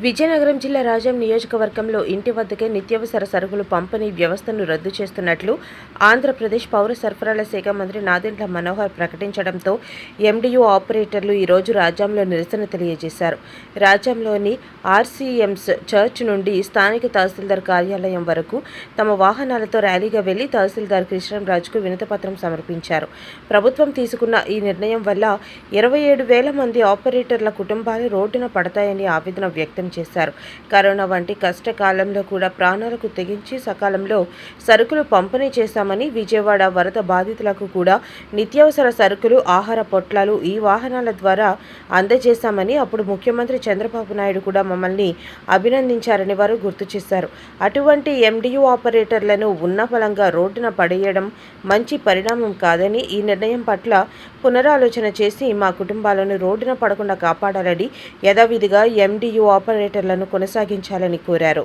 విజయనగరం జిల్లా రాజం నియోజకవర్గంలో ఇంటి వద్దకే నిత్యావసర సరుకులు పంపిణీ వ్యవస్థను రద్దు చేస్తున్నట్లు ఆంధ్రప్రదేశ్ పౌర సరఫరాల శాఖ మంత్రి నాదెండ్ల మనోహర్ ప్రకటించడంతో ఎండియూ ఆపరేటర్లు ఈరోజు రాజ్యంలో నిరసన తెలియజేశారు. రాజ్యంలోని ఆర్సీఎంస్ చర్చ్ నుండి స్థానిక తహసీల్దార్ కార్యాలయం వరకు తమ వాహనాలతో ర్యాలీగా వెళ్ళి తహసీల్దార్ కృష్ణంరాజుకు వినతపత్రం సమర్పించారు. ప్రభుత్వం తీసుకున్న ఈ నిర్ణయం వల్ల ఇరవై ఏడు వేల మంది ఆపరేటర్ల కుటుంబాలు రోడ్డున పడతాయని ఆవేదన వ్యక్తం చేశారు. కరోనా వంటి కష్టకాలంలో కూడా ప్రాణాలకు తెగించి సకాలంలో సరుకులు పంపిణీ చేశామని విజయవాడ వరద బాధితులకు కూడా నిత్యావసర సరుకులు ఆహార పొట్లాలు ఈ వాహనాల ద్వారా అందజేశామని అప్పుడు ముఖ్యమంత్రి చంద్రబాబు నాయుడు కూడా మమ్మల్ని అభినందించారని వారు గుర్తు చేశారు. అటువంటి ఎండియూ ఆపరేటర్లను ఉన్నపలంగా రోడ్డున పడేయడం మంచి పరిణామం కాదని ఈ నిర్ణయం పట్ల పునరాలోచన చేసి మా కుటుంబాలను రోడ్డున పడకుండా కాపాడాలని యథావిధిగా ఎండియు ఆపరేటర్లను కొనసాగించాలని కోరారు.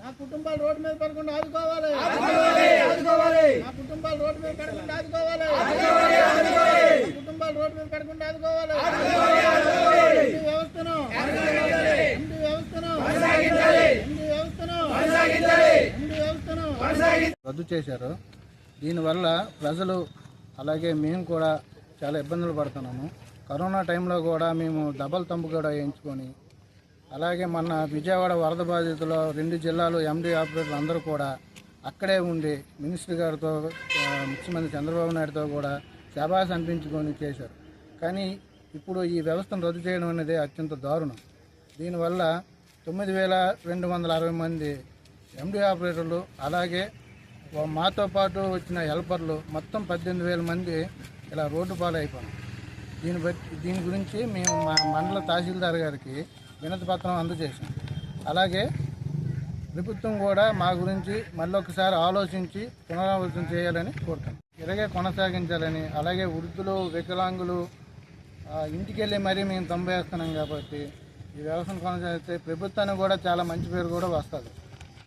నా కుటుంబాలు రోడ్డు మీద పడకుండా ఆదుకోవాలి. నా కుటుంబాలు రోడ్డు మీద పడకుండా ఆదుకోవాలి. నా కుటుంబాలు రోడ్డు మీద పడకుండా ఆదుకోవాలి. ఎండి వ్యవస్థను. ఎండి వ్యవస్థను. ఎండి వ్యవస్థను. ఎండి వ్యవస్థను. రద్దు చేశారు. దీనివల్ల ప్రజలు అలాగే మేము కూడా చాలా ఇబ్బందులు పడుతున్నాము. కరోనా టైంలో కూడా మేము డబల్ తంపు కూడా వేయించుకొని అలాగే మొన్న విజయవాడ వరద బాధితులు రెండు జిల్లాలు ఎండి ఆపరేటర్లు అందరూ కూడా అక్కడే ఉండి మినిస్టర్ గారితో ముఖ్యమంత్రి చంద్రబాబు నాయుడుతో కూడా శబాస్ అనిపించుకొని చేశారు. కానీ ఇప్పుడు ఈ వ్యవస్థను రద్దు చేయడం అనేది అత్యంత దారుణం. దీనివల్ల తొమ్మిది వేల రెండు వందల అరవై మంది ఎండి ఆపరేటర్లు అలాగే మాతో పాటు వచ్చిన హెల్పర్లు మొత్తం పద్దెనిమిది వేల మంది ఇలా రోడ్డు పాలు అయిపోయాం దీని బట్టి దీని గురించి మేము మా మండల తహసీల్దార్ గారికి వినతి పత్రం అందజేసాం అలాగే ప్రభుత్వం కూడా మా గురించి మళ్ళొకసారి ఆలోచించి పునరావృతం చేయాలని కోరుతాం ఇలాగే కొనసాగించాలని అలాగే వృద్ధులు వికలాంగులు ఇంటికి వెళ్ళి మరీ మేము తంబేస్తున్నాం కాబట్టి ఈ వ్యవస్థను కొనసాగితే ప్రభుత్వానికి కూడా చాలా మంచి పేరు కూడా వస్తుంది.